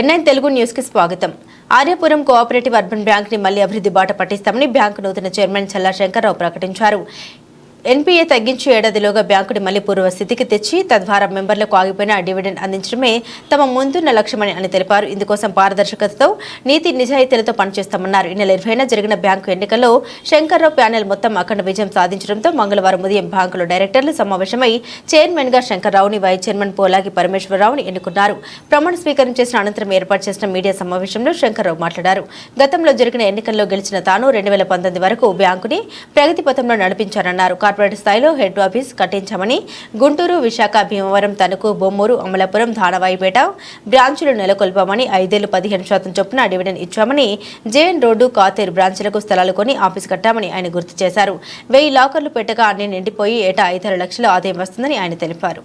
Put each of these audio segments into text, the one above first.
NIN Telugu న్యూస్కి స్వాగతం. Aryapuram cooperative urban బ్యాంక్ని మళ్ళీ అభివృద్ధి బాట పట్టిస్తామని బ్యాంకు నూతన చైర్మన్ చల్లా శంకర్రావు ప్రకటించారు. ఎన్పీఏ తగ్గించి ఏడాదిలోగా బ్యాంకుని మళ్ళీ పూర్వస్థితికి తెచ్చి తద్వారా మెంబర్లకు ఆగిపోయిన డివిడెండ్ అందించడమే తమ ముందున్న లక్ష్యమని అని తెలిపారు. ఇందుకోసం పారదర్శకతతో నీతి నిజాయితీలతో పనిచేస్తామన్నారు. ఈ నెల ఇరవైన జరిగిన బ్యాంకు ఎన్నికల్లో శంకర్రావు ప్యానెల్ మొత్తం అఖండ విజయం సాధించడంతో మంగళవారం ఉదయం బ్యాంకులో డైరెక్టర్లు సమావేశమై చైర్మన్గా శంకర్రావుని వైస్ చైర్మన్ పోలాగి పరమేశ్వరరావుని ఎన్నుకున్నారు. ప్రమాణ స్వీకారం చేసిన అనంతరం ఏర్పాటు చేసిన మీడియా సమావేశంలో శంకర్రావు మాట్లాడారు. గతంలో జరిగిన ఎన్నికల్లో గెలిచిన తాను రెండు వేల పంతొమ్మిది వరకు బ్యాంకుని ప్రగతి పథంలో నడిపించారన్నారు కార్పొరేట్ స్థాయిలో హెడ్ ఆఫీస్ కట్టించామని గుంటూరు విశాఖ భీమవరం తణుకు బొమ్మూరు అమలాపురం ధానవాయిపేట బ్రాంచులు నెలకొల్పామని ఐదేళ్ళు పదిహేను శాతం చొప్పున డివిడెండ్ ఇచ్చామని జేఎన్ రోడ్డు కాతేరు బ్రాంచ్లకు స్థలాలు కొని ఆఫీస్ కట్టామని ఆయన గుర్తు చేశారు. వెయ్యి లాకర్లు పెట్టగా అన్ని నిండిపోయి ఏటా ఐదారు లక్షల ఆదాయం వస్తుందని ఆయన తెలిపారు.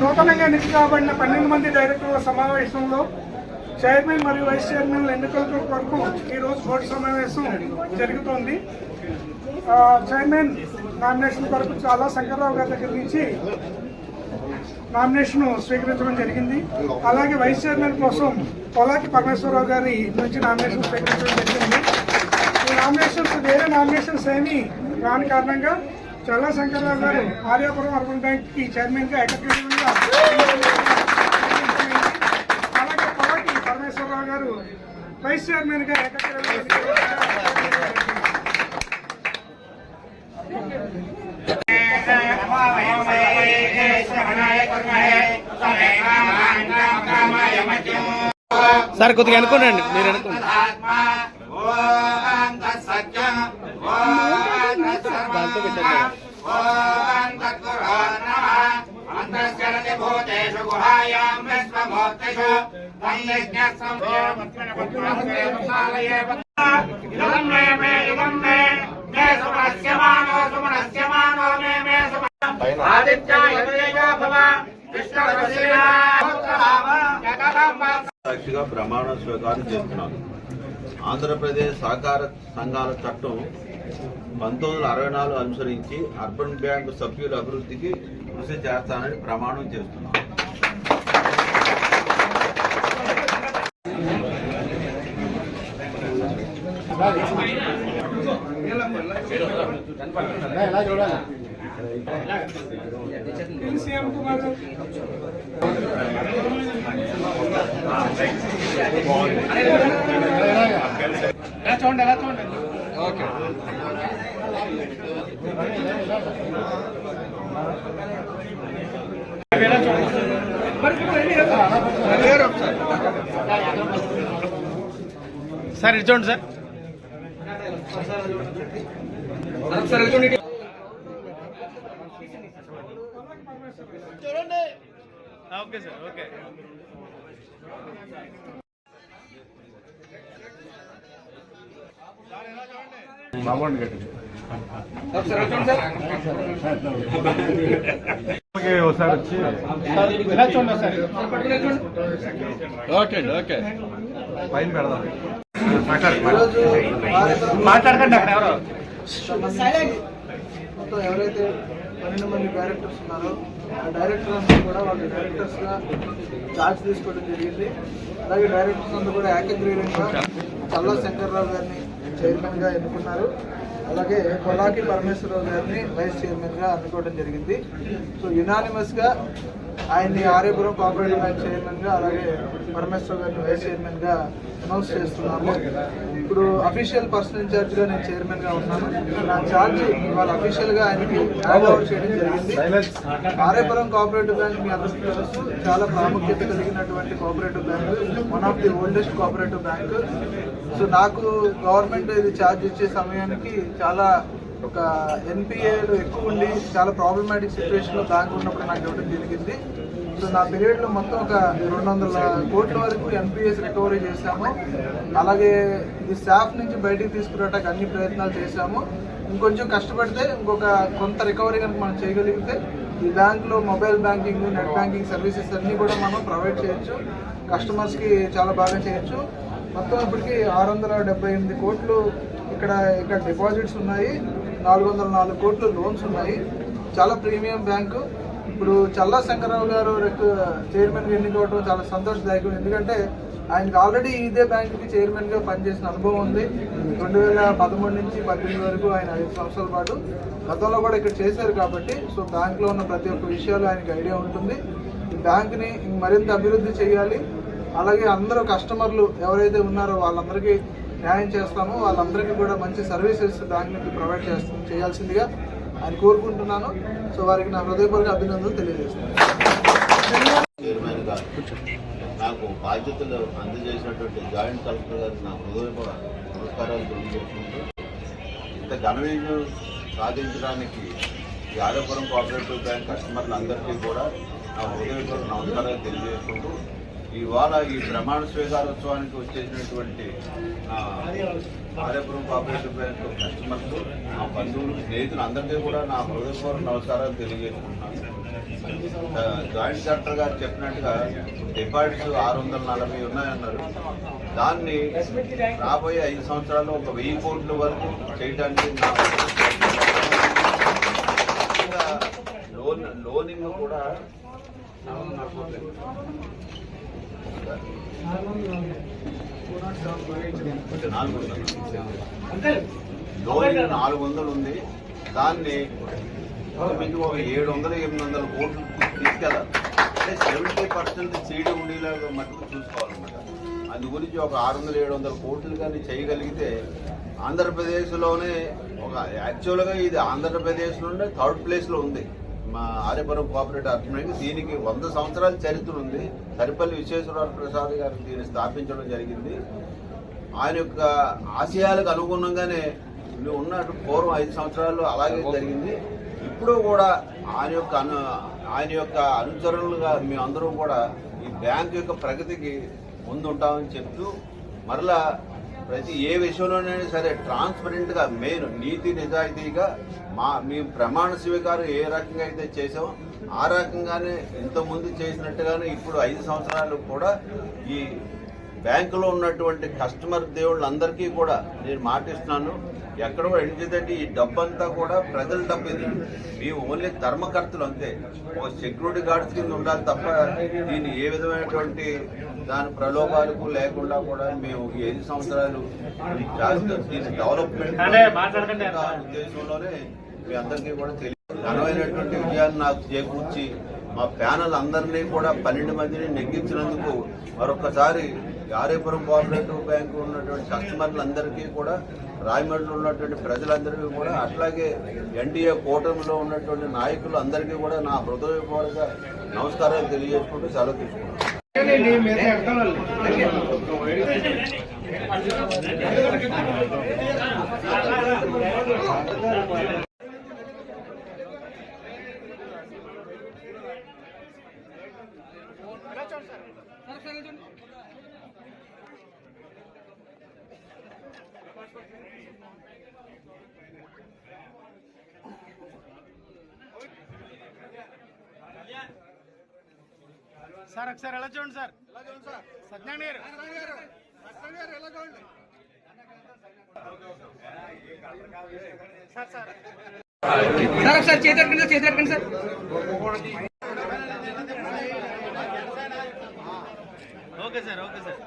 నూతనంగా ఎన్నిక కాబడిన పన్నెండు మంది డైరెక్టర్ల సమావేశంలో చైర్మన్ మరియు వైస్ చైర్మన్ ఎన్నికల కొరకు ఈరోజు బోర్డు సమావేశం జరుగుతోంది. చైర్మన్ నామినేషన్ కొరకు చాలా శంకర్రావు గారి దగ్గర నుంచి నామినేషన్ స్వీకరించడం జరిగింది. అలాగే వైస్ చైర్మన్ కోసం పొలాకి పరమేశ్వరరావు గారి నుంచి నామినేషన్ స్వీకరించడం జరిగింది. ఈ నామినేషన్స్ వేరే నామినేషన్స్ ఏమీ రాని కారణంగా చల్లా శంకర్రావు గారు ఆర్యాపురం అర్బన్ బ్యాంక్కి చైర్మన్గా ఏకగ్రీవంగా అలాగే పొలాకి పరమేశ్వరరావు గారు వైస్ చైర్మన్గా. సార్ కొద్దిగా అనుకోండి మీరు అనుకోండి. సాక్షిగా ప్రమాణ స్వీకారం చేస్తున్నాను. ఆంధ్రప్రదేశ్ సహకార సంఘాల చట్టం పంతొమ్మిది వందల అరవై నాలుగు అనుసరించి అర్బన్ బ్యాంకు సభ్యుల అభివృద్ధికి కృషి చేస్తానని ప్రమాణం చేస్తున్నాను. సీఎం కుమార్ గారు. సార్ ఇటు చూడండి సార్ ఆ, ఓకే సార్ ఓకే ఒకసారి వచ్చి చూడండి ఓకే ఓకే. పైన పెడదాం. మాట్లాడకండి అక్కడ ఎవరో. మొత్తం ఎవరైతే పన్నెండు మంది డైరెక్టర్స్ ఉన్నారు ఆ డైరెక్టర్ అంతా కూడా వాళ్ళు డైరెక్టర్స్గా ఛార్జ్ తీసుకోవడం జరిగింది. అలాగే డైరెక్టర్స్ అంతా కూడా ఏకగ్రీవంగా చల్లా శంకర్రావు గారిని చైర్మన్గా ఎన్నుకున్నారు. అలాగే కొలాకి పరమేశ్వరరావు గారిని వైస్ చైర్మన్గా అనుకోవడం జరిగింది. సో యునానిమస్గా ఆయన్ని ఆర్యపురం కోఆపరేటివ్ బ్యాంక్ చైర్మన్గా అలాగే పరమేశ్వర గారిని వైస్ చైర్మన్గా అనౌన్స్ చేస్తున్నాము. ఇప్పుడు అఫీషియల్ పర్సన్ ఇన్ఛార్జ్గా నేను చైర్మన్గా ఉన్నాను. నా ఛార్జ్ ఇవాళ అఫీషియల్గా ఆయనకి హ్యాండ్ ఓవర్ చేయడం జరిగింది. ఆర్యపురం కోఆపరేటివ్ బ్యాంక్ మీ అందరికీ తెలుసు చాలా ప్రాముఖ్యత కలిగినటువంటి cooperative bank one of the oldest cooperative bank. So నాకు గవర్నమెంట్ ఇది ఛార్జ్ ఇచ్చే సమయానికి చాలా ఒక ఎన్పిఏలు ఎక్కువ ఉండి చాలా ప్రాబ్లమాటిక్ సిచ్యువేషన్లో బ్యాంక్ ఉన్నప్పుడు నాకు ఇవ్వడం జరిగింది. సో నా పీరియడ్లో మొత్తం ఒక రెండు వందల కోట్ల వరకు ఎన్పిఎస్ రికవరీ చేశాము. అలాగే ఇది స్టాఫ్ నుంచి బయటికి తీసుకురావడానికి అన్ని ప్రయత్నాలు చేశాము. ఇంకొంచెం కష్టపడితే ఇంకొక కొంత రికవరీ కనుక మనం చేయగలిగితే ఈ బ్యాంక్లో mobile banking net banking services అన్నీ కూడా మనం ప్రొవైడ్ చేయొచ్చు. కస్టమర్స్కి చాలా బాగా చేయొచ్చు. మొత్తం ఇప్పటికి ఆరు వందల డెబ్బై ఎనిమిది కోట్లు ఇక్కడ ఇక్కడ డిపాజిట్స్ ఉన్నాయి. నాలుగు వందల నాలుగు కోట్లు లోన్స్ ఉన్నాయి. చాలా ప్రీమియం బ్యాంకు. ఇప్పుడు చల్లా శంకరరావు గారు చైర్మన్గా ఎన్నుకోవడం చాలా సంతోషదాయకం. ఎందుకంటే ఆయనకి ఆల్రెడీ ఇదే బ్యాంకుకి చైర్మన్గా పనిచేసిన అనుభవం ఉంది. రెండు వేల పదమూడు నుంచి పద్దెనిమిది వరకు ఆయన ఐదు సంవత్సరాల పాటు గతంలో కూడా ఇక్కడ చేశారు కాబట్టి సో బ్యాంక్లో ఉన్న ప్రతి ఒక్క విషయాలు ఆయనకి ఐడియా ఉంటుంది. ఈ బ్యాంకుని మరింత అభివృద్ధి చేయాలి. అలాగే అందరూ కస్టమర్లు ఎవరైతే ఉన్నారో వాళ్ళందరికీ న్యాయం చేస్తాము. వాళ్ళందరికీ కూడా మంచి సర్వీసెస్ బ్యాంక్ నుంచి ప్రొవైడ్ చేస్తాం చేయాల్సిందిగా అని కోరుకుంటున్నాను. సో వారికి నా హృదయపూర్వక అభినందనలు తెలియజేస్తున్నాను. నాకు బాధ్యతలు అందజేసినటువంటి జాయింట్ కలెక్టర్ గారికి నా హృదయపూర్వక నమస్కారాలు తెలియజేసుకుంటూ ఇంత ఘన సాధించడానికి యాదవపురం కోఆపరేటివ్ బ్యాంక్ కస్టమర్లందరికీ కూడా నా హృదయపూర్వక నమస్కారాలు తెలియజేసుకుంటూ ఇవాళ ఈ ప్రమాణ స్వీకారోత్సవానికి వచ్చేసినటువంటి నా ఆర్యపురం కోఆపరేటివ్ బ్యాంక్ కస్టమర్లు నా బంధువులు స్నేహితులు అందరికీ కూడా నా హృదయపూర్వక నమస్కారాలు తెలియజేసుకుంటున్నాను జాయింట్ కలెక్టర్ గారు చెప్పినట్టుగా డిపాజిట్స్ ఆరు వందల నలభై ఉన్నాయన్నారు. దాన్ని రాబోయే ఐదు సంవత్సరాల్లో ఒక వెయ్యి కోట్ల వరకు చేయడానికి నా లోన్ లోనింగ్ కూడా నాలుగు వందలు లోనింగ్ నాలుగు వందలు ఉంది దాన్ని మీకు ఒక ఏడు వందల ఎనిమిది వందల కోట్లు తీసుకెళ్ళాలి అంటే సెవెంటీ పర్సెంట్ సీడీ ఉండేలాగా మటుకు చూసుకోవాలన్నమాట. అందు గురించి ఒక ఆరు వందల ఏడు వందల కోట్లు కానీ చేయగలిగితే ఆంధ్రప్రదేశ్లోనే ఒక యాక్చువల్గా ఇది ఆంధ్రప్రదేశ్లోనే థర్డ్ ప్లేస్లో ఉంది. మా ఆర్యపురం కోఆపరేటివ్ అర్థమైంది దీనికి వంద సంవత్సరాల చరిత్ర ఉంది. సరిపల్లి విశ్వేశ్వర ప్రసాద్ గారు దీన్ని స్థాపించడం జరిగింది. ఆయన యొక్క ఆశయాలకు అనుగుణంగానే నువ్వు ఉన్నట్టు పూర్వం ఐదు సంవత్సరాలు అలాగే జరిగింది. ఇప్పుడు కూడా ఆయన యొక్క అను ఆయన యొక్క అనుచరులుగా మేమందరం కూడా ఈ బ్యాంక్ యొక్క ప్రగతికి ముందుంటామని చెప్తూ మరలా ప్రతి ఏ విషయంలోనైనా సరే ట్రాన్స్పరెంట్గా మెయిన్ నీతి నిజాయితీగా మా మేము ప్రమాణ స్వీకారం ఏ రకంగా అయితే చేసామో ఆ రకంగానే ఇంతకుముందు చేసినట్టుగానే ఇప్పుడు ఐదు సంవత్సరాలు కూడా ఈ బ్యాంకులో ఉన్నటువంటి కస్టమర్ దేవుళ్ళందరికీ కూడా నేను మాటిస్తున్నాను ఎక్కడ కూడా ఎందుకంటే ఈ డబ్బంతా కూడా ప్రజల డబ్బు ఇది మేము ఓన్లీ ధర్మకర్తలు అంతే. ఒక సెక్యూరిటీ గార్డ్స్ కింద ఉండాలి తప్ప దీన్ని ఏ విధమైనటువంటి దాని ప్రలోభాలకు లేకుండా కూడా మేము ఐదు సంవత్సరాలు దీని డెవలప్మెంట్ ఉద్దేశంలోనే మీ అందరికీ కూడా తెలియదు. ఘనమైనటువంటి విజయాన్ని నాకు చేకూర్చి మా ప్యానల్ అందరినీ కూడా పన్నెండు మందిని నెగ్గించినందుకు మరొకసారి ఆర్యపురం కోఆపరేటివ్ బ్యాంకు ఉన్నటువంటి కస్టమర్లందరికీ కూడా రాయమండ్రిలో ఉన్నటువంటి ప్రజలందరికీ కూడా అట్లాగే ఎన్డీఏ కూటమిలో ఉన్నటువంటి నాయకులు అందరికీ కూడా నా హృదయపూర్వక నమస్కారాలు తెలియజేసుకుంటూ సెలవు తీసుకున్నాను సార్ ఒకసారి ఎలా చూడండి sir? Satyanarayana garu. Sir sir. Sir ఒకసారి చేతి ఎత్తుకండి సార్ చేతి ఎత్తుకండి sir. Okay sir okay sir.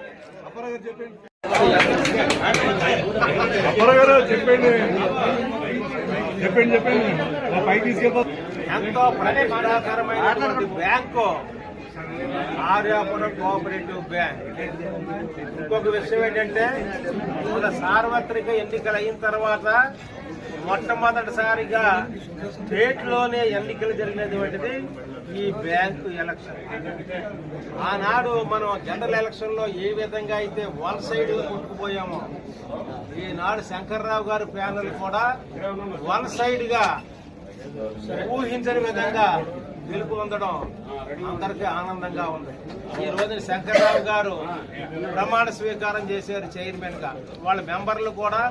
అప్పరగారు చెప్పండి చెప్పండి చెప్పండి మా పైకి తీసుకెళ్తా. ఎంతో ప్రతిష్టాకరమైనటువంటి బ్యాంకు ఆర్యాపురం కోఆపరేటివ్ బ్యాంక్ ఇంకొక విషయం ఏంటంటే మన సార్వత్రిక ఎన్నికలు అయిన తర్వాత మొట్టమొదటిసారిగా స్టేట్లోనే ఎన్నికలు జరిగినటువంటిది ఈ బ్యాంకు ఎలక్షన్ ఆనాడు మనం జనరల్ ఎలక్షన్లో ఏ విధంగా అయితే వన్ సైడ్ కొట్టుకుపోయామో ఈనాడు శంకర్రావు గారి ప్యానల్ కూడా వన్ సైడ్గా ఊహించని విధంగా గెలుపు పొందడం అందరికీ ఆనందంగా ఉంది. ఈ రోజున శంకర్రావు గారు ప్రమాణ స్వీకారం చేశారు చైర్మన్గా. వాళ్ళ మెంబర్లు కూడా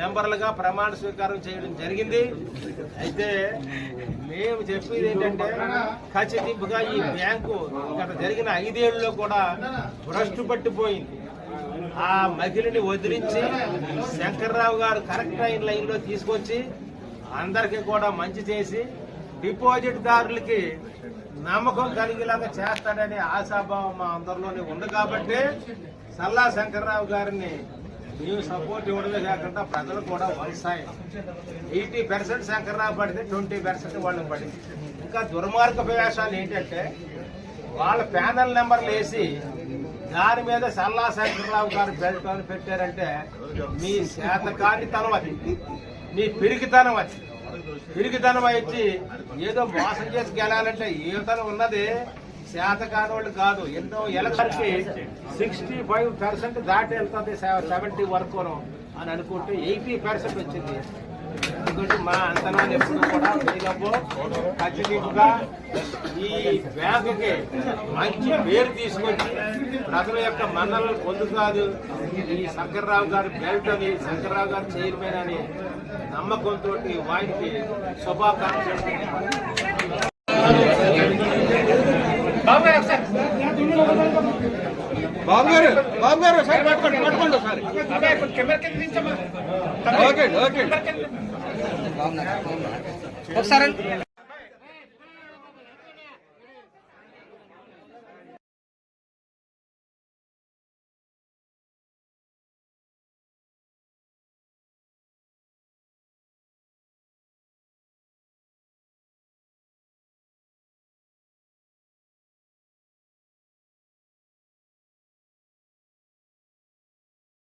మెంబర్లుగా ప్రమాణ స్వీకారం చేయడం జరిగింది. అయితే మేము చెప్పేది ఏంటంటే ఖచ్చితంగా ఈ బ్యాంకు గత జరిగిన ఐదేళ్ళలో కూడా భ్రష్టు పట్టిపోయింది. ఆ మహిళని వదిలించి శంకర్రావు గారు కరెక్ట్ అయిన లైన్లో తీసుకొచ్చి అందరికీ కూడా మంచి చేసి డిపాజిట్ దారులకి నమ్మకం కలిగేలాగా చేస్తాడనే ఆశాభావం మా అందరిలోనే ఉంది కాబట్టి సల్లా శంకర్రావు గారిని మేము సపోర్ట్ ఇవ్వడమే కాకుండా ప్రజలు కూడా వలసాయి. ఎయిటీ పర్సెంట్ శంకర్రావు పడితే ట్వంటీ పర్సెంట్ వాళ్ళకి పడింది. ఇంకా దుర్మార్గ వేషాలు ఏంటంటే వాళ్ళ ప్యానల్ నెంబర్లు వేసి దాని మీద సల్లా శంకర్రావు గారు బెల్ట్ పెట్టారంటే మీ శాతకానితనం అది మీ పిరికితనం అది. పిరికితనం వచ్చి ఏదో మోసం చేసి గెలాలంటే ఈతనం ఉన్నది. శాత కానివాళ్ళు కాదు ఎన్నో ఎలక్షన్కి సిక్స్టీ ఫైవ్ పర్సెంట్ దాటి వెళ్తుంది సెవెంటీ వరకు అని అనుకుంటే ఎయిటీ పర్సెంట్ వచ్చింది. ఎందుకంటే మా అంతనాలు ఎప్పుడు కూడా ఖచ్చితంగా ఈ బ్యాంకుకి మంచి పేరు తీసుకొచ్చి ప్రజల యొక్క మన్నలను పొందుతాదు ఈ శంకర్రావు గారి బెల్ట్ అని శంకర్రావు గారి చైర్మన్ అని నమ్మకంతో వారికి శుభాకాంక్షలు. బాబు గారు బాబు గారు సార్ పట్టుకోండి పట్టుకోండి ఒకసారి. Okay okay. ఒకసారి